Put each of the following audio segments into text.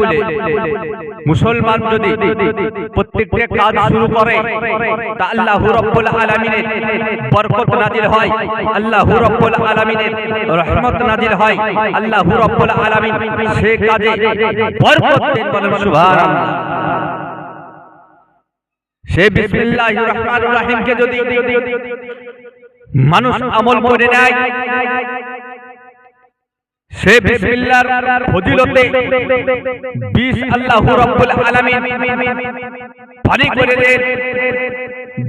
বলে, মুসলমান যদি প্রত্যেকটা কাজ শুরু করে, তা আল্লাহু রাব্বুল আলামিনের বরকত হয়, আল্লাহু রাব্বুল আলামিনের রহমত হয়, আল্লাহু রাব্বুল আলামিন কাজে বরকত দেন বলেন, সুবহানাল্লাহ। সে বিসমিল্লাহির রহমানির রহিমকে যদি মানুষ আমল করে নেয় সে বিসমিল্লাহর ফজিলতে 20 আল্লাহু রাব্বুল আলামিন পানি করে দেন।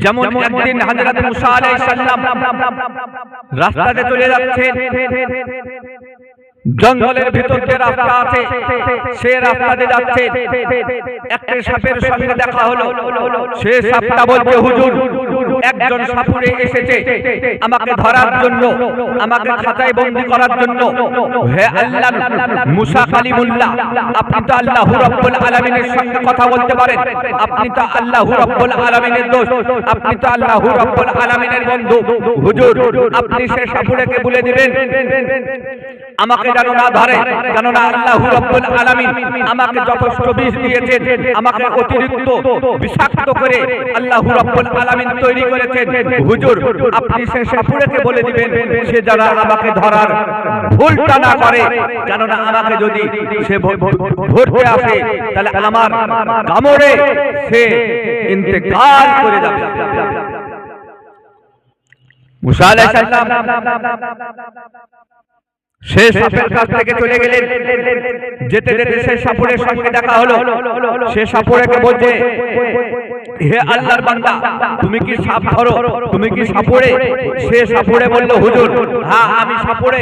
যেমন একদিন হযরত মুসা আলাইহিস সালাম রাস্তাতে চলে যাচ্ছেন। জঙ্গলের ভিতর যে রাস্তা আছে সে রাস্তাতে যাচ্ছে। একটা সাপের সঙ্গে দেখা হলো। সে সাপটা বলছে, হুজুর, একজন সাপুরে এসেছে। আমাকে ধরার জন্য, আমাকে খাতায় বন্দি করার জন্য। হে আল্লাহ, মুসা কালিমুল্লাহ, আপনি তো আল্লাহ রাব্বুল আলামিনের সঙ্গে কথা বলতে পারেন। আপনি তো আল্লাহ রাব্বুল আলামিনের দোস্ত। আপনি তো আল্লাহ রাব্বুল আলামিনের বন্ধু। হুজুর, আপনি সে সাপুরেকে বলে দিবেন, আমাকে যথেষ্ট বিষ দিয়েছেন বলে দিবেন, সে যারা আমাকে ধরার ভুলটা না করে কেননা আমাকে যদি সে ধরতে আসে, তাহলে আমার কামড়ে সে ইন্তেকাল করে যাবে। মুসা আলাইহিস সালাম সে সাপের কাছ থেকে চলে গেলেন যেতে যেতে সে সাপুরের সঙ্গে দেখা হলো। সে সাপুরেকে বলছে, হে আল্লাহর বান্দা, তুমি কি সাপ ধরো? তুমি কি সাপুরে? সে সাপুরে বলল, হুজুর হ্যাঁ আমি সাপুরে।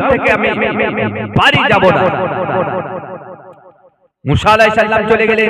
থেকে আমি বাড়ি যাব না। মুসা আলাইহিস সালাম চলে গেলেন।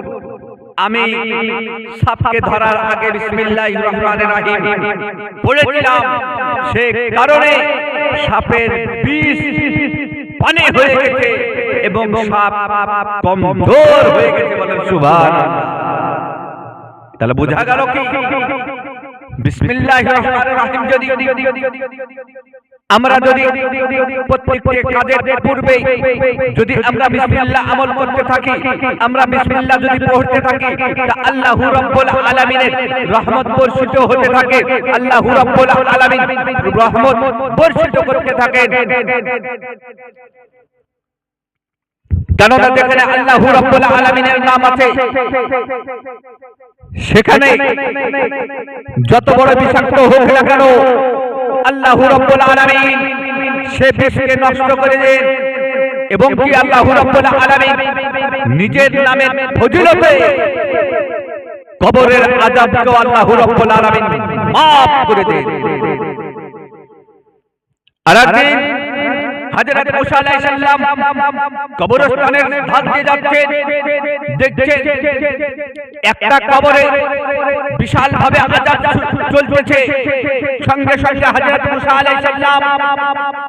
আমি সাপকে ধরার আগে বিসমিল্লাহির রহমানির রহিম পড়েছিলাম সে কারণে সাপের বিষ পানি হয়ে গেছে এবং সাপ কমজোর হয়ে গেছে বলেন সুবহানাল্লাহ তাহলে বোঝা গেল কি? বিসমিল্লাহির রহমানির রহিম যদি আমরা যদি প্রত্যেকটি কাজের পূর্বে যদি আমরা বিসমিল্লাহ আমল করতে থাকি, আমরা বিসমিল্লাহ যদি পড়তে থাকি, তা আল্লাহু রাব্বুল আলামিনের রহমত বর্ষিত হতে থাকে। আল্লাহু রাব্বুল আলামিন রহমত বর্ষিত করতে থাকেন। কেননা যেখানে আল্লাহু রাব্বুল আলামিনের নাম আছে সেখানে যত বড় বিষাক্ত হোক না কেন, আল্লাহু রাব্বুল আলামিন সে বিষকে নষ্ট করে দেন। এবং কি আল্লাহু রাব্বুল আলামিন নিজের নামের ফজিলতে কবরের আযাবকে আল্লাহু রাব্বুল আলামিন maaf করে দেন। আর একদিন হযরত মুসা আলাইহিস সালাম কবরস্থানের ধার দিয়ে যাচ্ছেন। দেখছেন। একটা কবরে বিশাল ভাবে আযাব চলতেছে সঙ্গে সঙ্গে হযরত মুসা আলাইহিস সালাম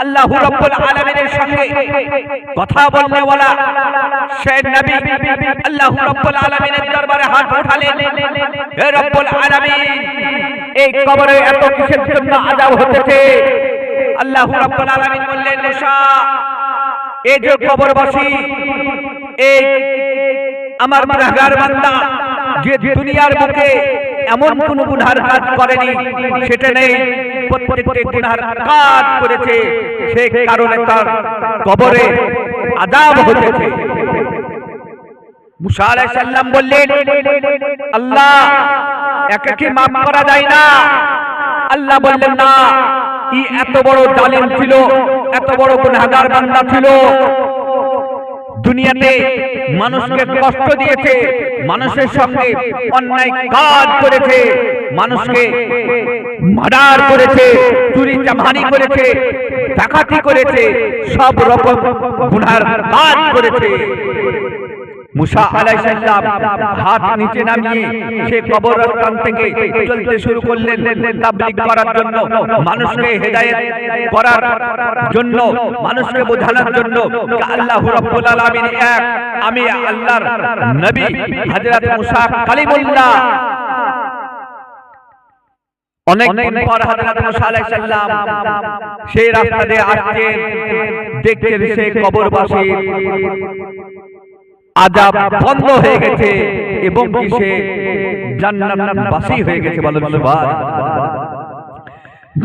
আল্লাহু রাব্বুল আলামিনের সঙ্গে কথা বলনে वाला সেই নবী আল্লাহু রাব্বুল আলামিনের দরবারে হাত উঠালেন। হে রব্বুল আলামিন এই কবরে এত কিসের জন্য আযাব হতেছে? আল্লাহ রাব্বুল আলামিন বললেন, মুসা, এই যে এই আমার গুনাহগার বান্দা, যে দুনিয়ার বুকে এমন কোন গুনার করেনি, সেটা নেই, প্রত্যেকটি গুনার কাজ করেছে সেই কারণে তার কবরে আজাব হতেছে। মুসা আলাইহিস সালাম বললেন, আল্লাহ একে কি মাফ করা যায় না। আল্লাহ বললেন, না। এত বড় জালিম ছিল? এত বড় গুনাহগার বান্দা ছিল? দুনিয়াতে মানুষকে কষ্ট দিয়েছে, মানুষের সঙ্গে অন্যায় কাজ করেছে, মানুষকে মার্ডার করেছে, চুরি চামারি করেছে, ডাকাতি করেছে, সব রকম গুনার কাজ করেছে। মুসা আলাইসাল্লাম হাত নিচে নামিয়ে সে চলতে শুরু করলেন তাবলিগ করার মানুষকে মানুষকে বোঝানোর জন্য আল্লাহ রাব্বুল আলামিন এক, আমি আল্লাহর নবী হযরত মুসা কালিমুল্লাহ। অনেক পর হযরত মুসা আলাইহিস সেই রাস্তা দিয়ে আসছেন, দেখছেন সে কবরবাসী। আজাব বন্ধ হয়ে গেছে। এবং কি সে জান্নাতবাসী হয়ে গেছে বলেন সুবহান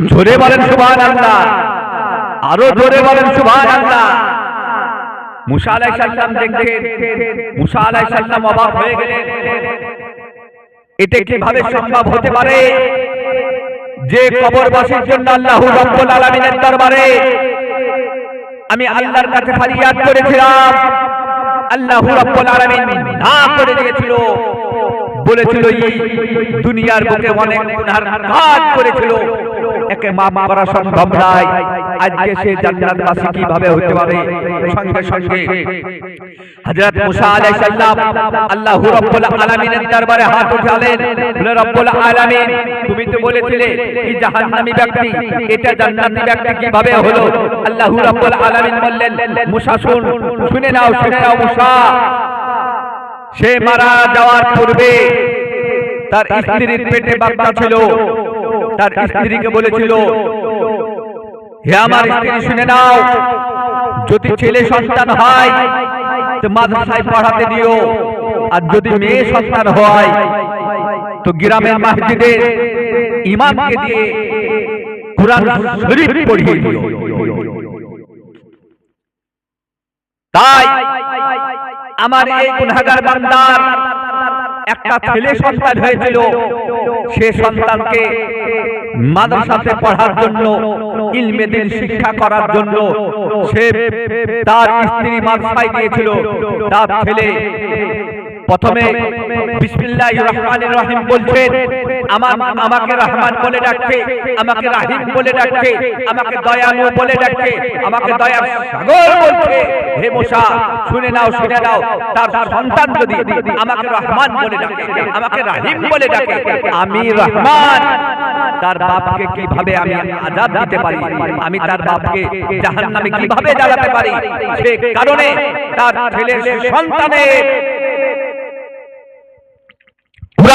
জোরে বলেন সুবহান আল্লাহ আরও জোরে বলেন সুবহান আল্লাহ মুসা আলাইহিস সালাম দেখছেন মুসা আলাইহিস সালাম অবাক হয়ে গেলেন। এটা কীভাবে সম্ভব হতে পারে? যে কবরবাসীর জন্য আল্লাহ রাব্বুল আলামিনের দরবারে আমি আল্লাহর কাছে ফরিয়াদ করেছিলাম। আল্লাহ রাব্বুল আলামিন না করে দিয়েছিল। বলেছিল এই দুনিয়ার বুকে অনেক কাজ করেছিল। একে করা সম্ভব আজকে সে জান্নাতবাসী কীভাবে হতে পারে? সঙ্গে সঙ্গে। হযরত মুসা আলাইহিস সালাম আল্লাহ রাব্বুল আলামিনের দরবারে হাত উঠালেন। বলে আলামিন, তুমি তো বলেছিলে জাহান্নামী ব্যক্তি, এটা ব্যক্তি কীভাবে হলো? আল্লাহ রাব্বুল আলামিন বললেন, মুসা, শুন, শুনে নাও শুনে নাও মুসা। সে মারা যাওয়ার পূর্বে তার স্ত্রীর পেটে বাচ্চা ছিল। তার স্ত্রীকে বলেছিল হে আমার স্ত্রী শুনে নাও যদি ছেলে সন্তান হয় তো মাদ্রাসায় পড়াতে দিও আর যদি মেয়ে সন্তান হয় তো গ্রামের মসজিদে ইমামকে দিয়ে কোরআন শরীফ পড়িয়ে দিও। তাই আমার এই গুনাহগার বান্দার একটা ছেলে সন্তান হয়েছিল। সে সন্তানকে মাদ্রাসাতে পড়ার জন্য ইলমেদের শিক্ষা করার জন্য সে তার স্ত্রী মাদ্রাসায় দিয়েছিল তার ছেলে প্রথমে বিসমিল্লাহির রহমানির রহিম বলছেন আমার আমাকে রহমান বলে ডাকছে, আমাকে রাহিম বলে ডাকছে, আমাকে দয়ালু বলে ডাকছে, আমাকে দয়ার সাগর হে শুনে নাও শুনে নাও, তার সন্তান যদি আমাকে রহমান বলে ডাকে, আমাকে রাহিম বলে ডাকে, আমি রহমান, তার বাপকে কীভাবে আমি আজাদ দিতে পারি? আমি তার বাপকে জাহান্নামে কীভাবে জ্বালাতে পারি? সে কারণে তার ছেলের সন্তানের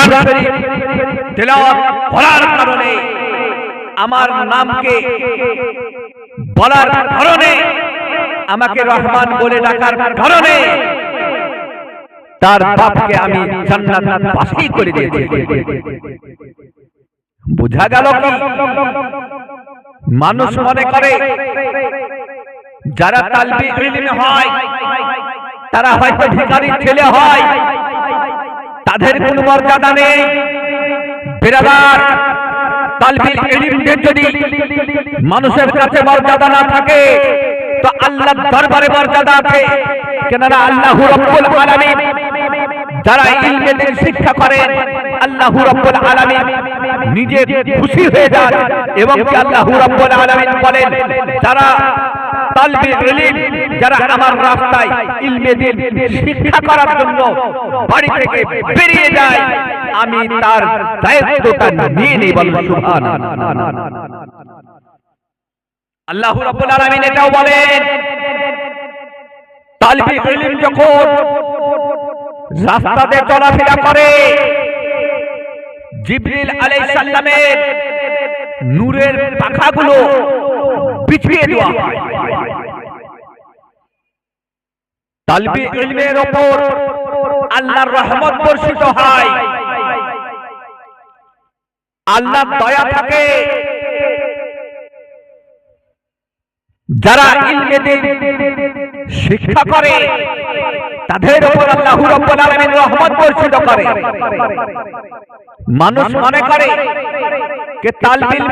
কোরআন শরীফ তেলাওয়াত করার কারণে, আমার নামকে বলার কারণে, আমাকে রহমান বলে ডাকার কারণে, তার বাপকে আমি জান্নাত করে দিয়েছি। বোঝা গেল কি? মানুষ মনে করে, যারা তালবি হয়, তারা হয়তো ভিখারির ছেলে হয় তাদের কোন মর্যাদা নেই। ইলমদের যদি মানুষের কাছে মর্যাদা না থাকে, তো আল্লাহর দরবারে মর্যাদা আছে। কেননা আল্লাহ রাব্বুল আলামিন যারা ইলমে শিক্ষা করেন আল্লাহ রাব্বুল আলামিন নিজে খুশি হয়ে যান এবং আল্লাহ রাব্বুল আলামিন বলেন, যারা তালবে ইলম যারা আমার রাস্তায় ইলমে দিন শিক্ষা করার জন্য বাড়ি থেকে বেরিয়ে যায়, আমি তার দায়িত্বটা নিয়ে নেই বলব আল্লাহ রাব্বুল আলামিন এটাও বলেন তালবে ইলম যখন রাস্তাতে চলাফেরা করে, জিবরিল আলাইহিস সালামের নূরের পাখাগুলো বিছিয়ে দেওয়া হয়। তালবি ইলমের উপর আল্লাহর রহমত বর্ষিত হয়। দয়া থাকে। যারা শিক্ষা করে, তাদের উপর আল্লাহ রাব্বুল আলামিন রহমত বর্ষিত করে। মানুষ মনে করে যে তালবিল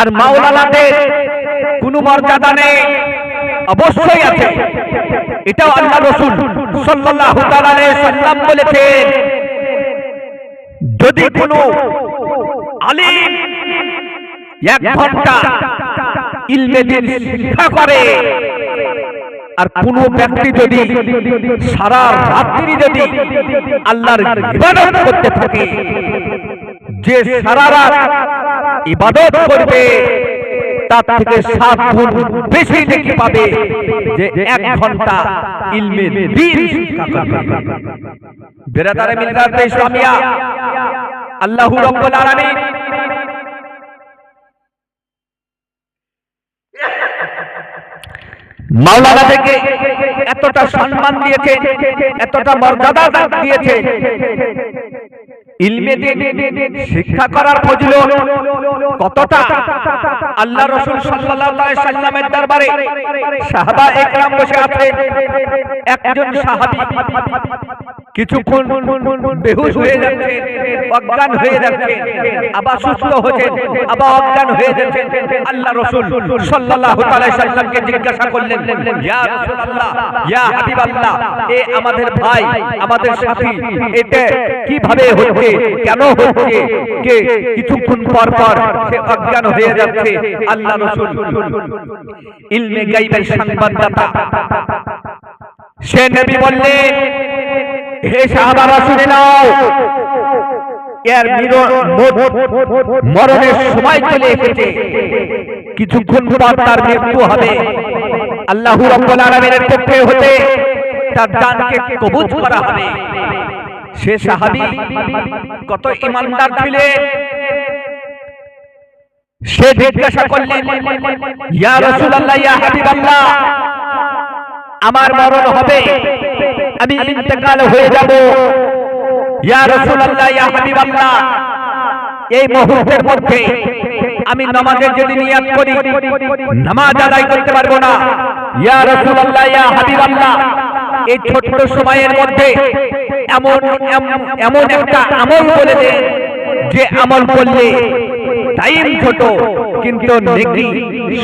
আর মাওলানাদের কোনো মর্যাদা নেই। অবশ্যই আছে। এটাও আল্লাহ রসুল আলাইহি সাল্লাম বলেছেন, যদি কোনো আলিম এক ঘণ্টা ইলমে দিন শিক্ষা করে, আর কোন ব্যক্তি যদি সারা রাত্রি যদি আল্লাহর ইবাদত করতে থাকে, যে সারা রাত ইবাদত করবে তার থেকে সাত গুণ বেশি দেখি পাবে যে এক ঘণ্টা ইলমে দিন বেরাদারে মিলদাত ইসলামিয়া আল্লাহু রাব্বুল আলামিন। মাওলানা থেকে এতটা সম্মান দিয়েছে এতটা মর্যাদা দিয়েছে ইলমে শিক্ষা করার ফজিল কতটা? আল্লাহ রসুল সাল্লামের দরবারে সাহাবা একরাম বসে আছে একজন সাহাবী কিছুক্ষণ বেহুশ হয়ে যাচ্ছে, অজ্ঞান হয়ে যাচ্ছে, আবার সুস্থ হচ্ছে, আবার অজ্ঞান হয়ে যাচ্ছে। আল্লাহ রসুল সাল্লাল্লাহু সাল্লামকে জিজ্ঞাসা করলেন, ইয়া রাসূলুল্লাহ, ইয়া হাবিবাল্লাহ, এ আমাদের ভাই, আমাদের সাথী এটা কীভাবে হচ্ছে, কেন হচ্ছে? কে কিছুক্ষণ পর পর সে অজ্ঞান হয়ে যাচ্ছে। আল্লাহ রসুল, ইলমে গাইবের সংবাদদাতা সে নবী বললেন হে সাহাবারা শুনে নাও এর মরণের সময় চলে এসেছে। কিছুক্ষণ পর তার মৃত্যু হবে। আল্লাহ রাব্বুল আলামিনের পক্ষে হতে তার জানকে কবুজ করা হবে। সে সাহাবী কত ইমানদার ছিলেন। সে জিজ্ঞাসা করলেন, ইয়া রাসূলুল্লাহ, ইয়া হাবিবাল্লাহ, আমার মরণ হবে? আমি ইন্তেকাল হয়ে যাব। ইয়া রাসূলুল্লাহ, ইয়া হাবিবাল্লাহ। এই মুহূর্তের মধ্যে আমি নামাজের যদি নিয়াত করি, নামাজ আদায় করতে পারব না। ইয়া রাসূলুল্লাহ, ইয়া হাবিবাল্লাহ। এই ছোট্ট সময়ের মধ্যে এমন এমন একটা আমল বলে দেন যে আমল করলে টাইম ছোট, কিন্তু নেকি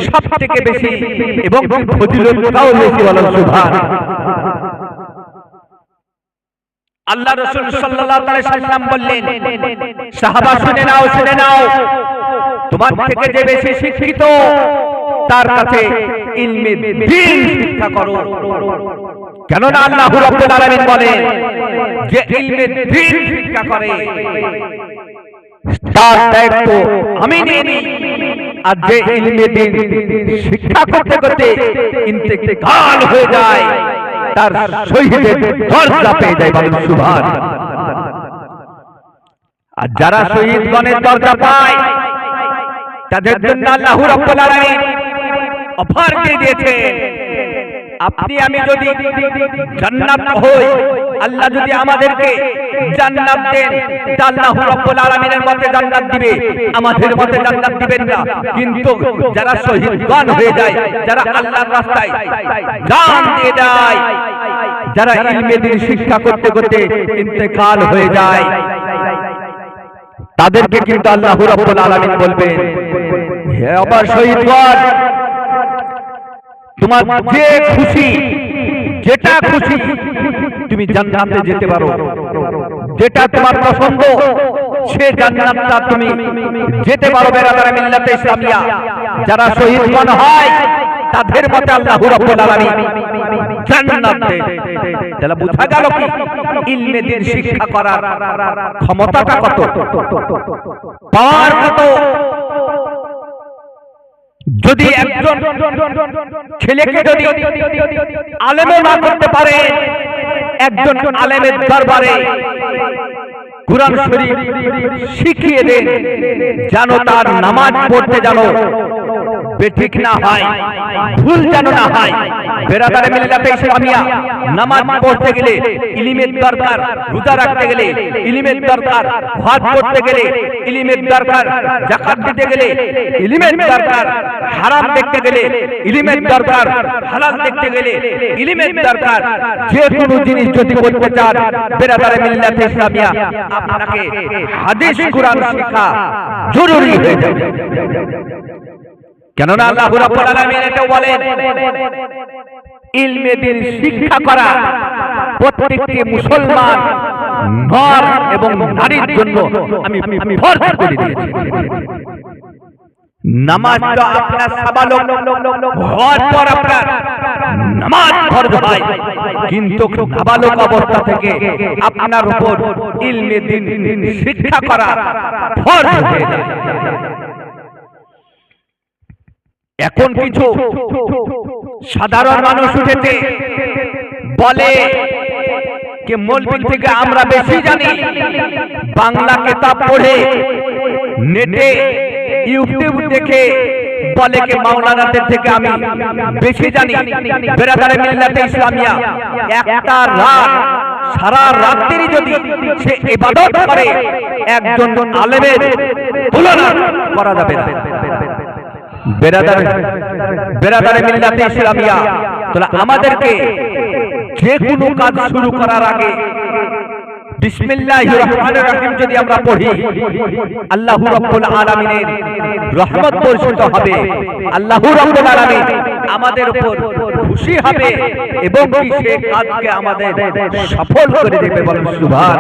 সব থেকে বেশি এবং ফজিলতটাও বেশি বলো সুবহান আল্লাহ রাসূল সাল্লাম বললেন, সাহাবা শুনে নাও শুনে নাও। তোমার থেকে যে বেশি শিক্ষিত, তার কাছে কেননা আল্লাহ যে শিক্ষা করে, তার দায়িত্ব আমি নিয়ে আর যে শিক্ষা করতে করতে ইন্তেকাল হয়ে যায়। তার সুবহান আর যারা শহীদগণের দরজা পায়, তাদের জন্য আল্লাহ অফার দিয়ে দিয়েছে। আপনি আমি যদি জান্নাত হই, আল্লাহ যদি আমাদেরকে জান্নাত দেন আল্লাহ রাব্বুল আলামিনের মতে জান্নাত দিবে। আমাদের মতে জান্নাত দিবেন না। কিন্তু যারা শহীদগণ হয়ে যায়, যারা আল্লাহর রাস্তায় দিয়ে দেয় যারা ইলমে দিন শিক্ষা করতে করতে ইন্তেকাল হয়ে যায়, তাদেরকে কিন্তু আল্লাহ রাব্বুল আলামিন বলবেন, হে আমার শহীদগণ তোমার যে খুশি, যেটা খুশি, তুমি জান্নাতে যেতে পারো। যেটা তোমার পছন্দ, সে জান্নাতটা তুমি যেতে পারো বেরাদারে মিল্লাতে ইসলামিয়া। যারা শহীদগণ হয়, তাদের মতে আল্লাহ রাব্বুল আলামিন জান্নাত। তাহলে বোঝা গেল কি? ইলমে দিন শিক্ষা করার ক্ষমতাটা কত? পাওয়ার কত যদি একজন ছেলেকে যদি আলেমে না করতে পারে, একজন আলেমের দরবারে কোরআন শরীফ শিখিয়ে দেন যেন তার নামাজ পড়তে জানো বেঠিক না হয়, ভুল যেন না হয় বেরাদারে মিল্লাতে ইসলামিয়া নামাজ পড়তে গেলে ইলিমের দরকার, রোজা রাখতে গেলে ইলিমের দরকার হজ করতে গেলে ইলিমের দরকার, যাকাত দিতে গেলে ইলিমের দরকার, হারাম দেখতে গেলে ইলিমের দরকার, হালাল দেখতে গেলে ইলিমের দরকার। যে কোনো জিনিস যদি করতে চান বেরাদারে মিল্লাতে ইসলামিয়া আপনাকে হাদিস, কোরআন শেখা জরুরি হয়ে যাবে। কেননা আল্লাহ বলেন, ইলমে শিক্ষা করা প্রত্যেকটি মুসলমান নর এবং নারীর জন্য আমি আপনার পর কিন্তু অবস্থা থেকে আপনার উপর ইলমে দিন শিক্ষা করা এখন কিছু সাধারণ মানুষ উঠেছে, বলে যে মৌলবি থেকে আমরা বেশি জানি। বাংলা কিতাব পড়ে, নেটে, ইউটিউব দেখে, বলে কে মাওলানাদের থেকে আমি বেশি জানি। বেরাদারে মিল্লাতে ইসলামিয়া, একটা রাত, সারা রাত্রি যদি সে ইবাদত করে, একজন আলেমের তুলনা করা যাবে না। বেরাদার বেরাদারে মিল্লাতে ইসলামিয়া। তাহলে আমাদেরকে যে কোনো কাজ শুরু করার আগে বিসমিল্লাহির রহমানির রহিম যদি আমরা পড়ি, আল্লাহু রাব্বুল আলামিনের রহমত বর্ষিত হবে। আল্লাহু রাব্বুল আলামিন আমাদের উপর খুশি হবে এবং সে কাজকে আমাদের সফল করে দেবে বলেন সুবহান